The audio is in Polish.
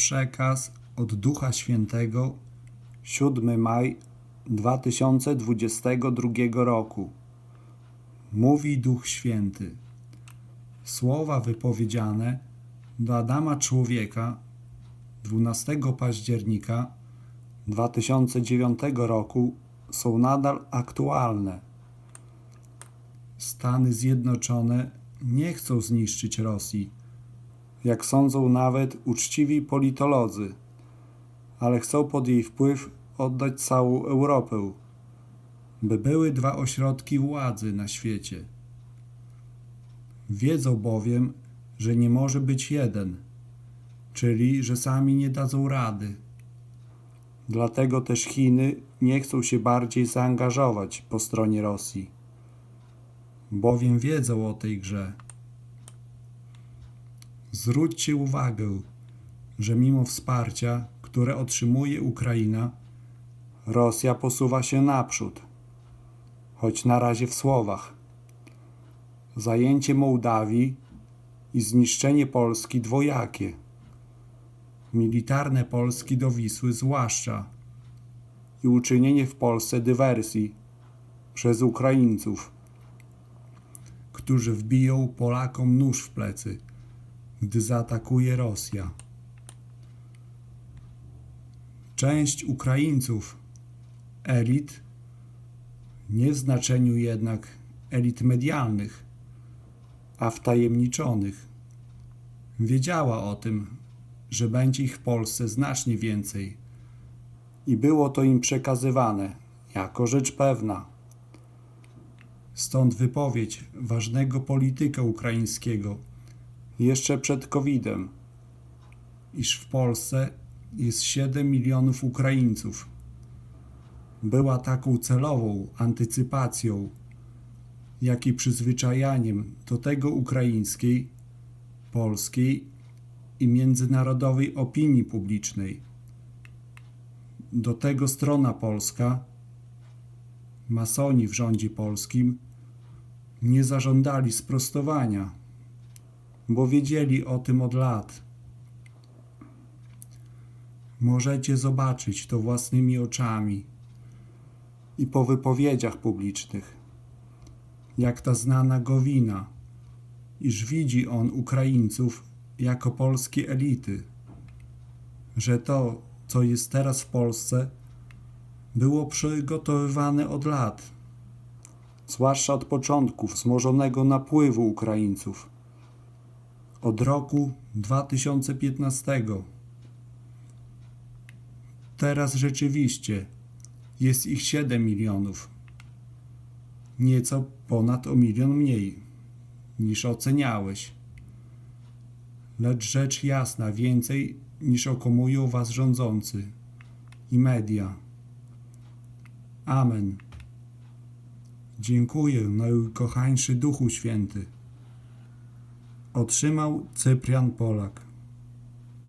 Przekaz od Ducha Świętego 7 maj 2022 roku. Mówi Duch Święty. Słowa wypowiedziane do Adama Człowieka 12 października 2009 roku są nadal aktualne. Stany Zjednoczone nie chcą zniszczyć Rosji, jak sądzą nawet uczciwi politolodzy, ale chcą pod jej wpływ oddać całą Europę, by były dwa ośrodki władzy na świecie. Wiedzą bowiem, że nie może być jeden, czyli że sami nie dadzą rady. Dlatego też Chiny nie chcą się bardziej zaangażować po stronie Rosji, bowiem wiedzą o tej grze. Zwróćcie uwagę, że mimo wsparcia, które otrzymuje Ukraina, Rosja posuwa się naprzód, choć na razie w słowach. Zajęcie Mołdawii i zniszczenie Polski dwojakie. Militarne Polski do Wisły zwłaszcza i uczynienie w Polsce dywersji przez Ukraińców, którzy wbiją Polakom nóż w plecy gdy zaatakuje Rosja. Część Ukraińców, elit, nie w znaczeniu jednak elit medialnych, a wtajemniczonych, wiedziała o tym, że będzie ich w Polsce znacznie więcej i było to im przekazywane jako rzecz pewna. Stąd wypowiedź ważnego polityka ukraińskiego jeszcze przed COVID-em, iż w Polsce jest 7 milionów Ukraińców. Była taką celową antycypacją, jak i przyzwyczajaniem do tego ukraińskiej, polskiej i międzynarodowej opinii publicznej. Do tego strona polska, masoni w rządzie polskim, nie zażądali sprostowania bo wiedzieli o tym od lat. Możecie zobaczyć to własnymi oczami i po wypowiedziach publicznych, jak ta znana Gowina, iż widzi on Ukraińców jako polskie elity, że to, co jest teraz w Polsce, było przygotowywane od lat, zwłaszcza od początku wzmożonego napływu Ukraińców od roku 2015. Teraz rzeczywiście jest ich 7 milionów. Nieco ponad o milion mniej niż oceniałeś. Lecz rzecz jasna więcej niż okomują was rządzący i media. Amen. Dziękuję, najkochańszy Duchu Święty otrzymał Cyprian Polak.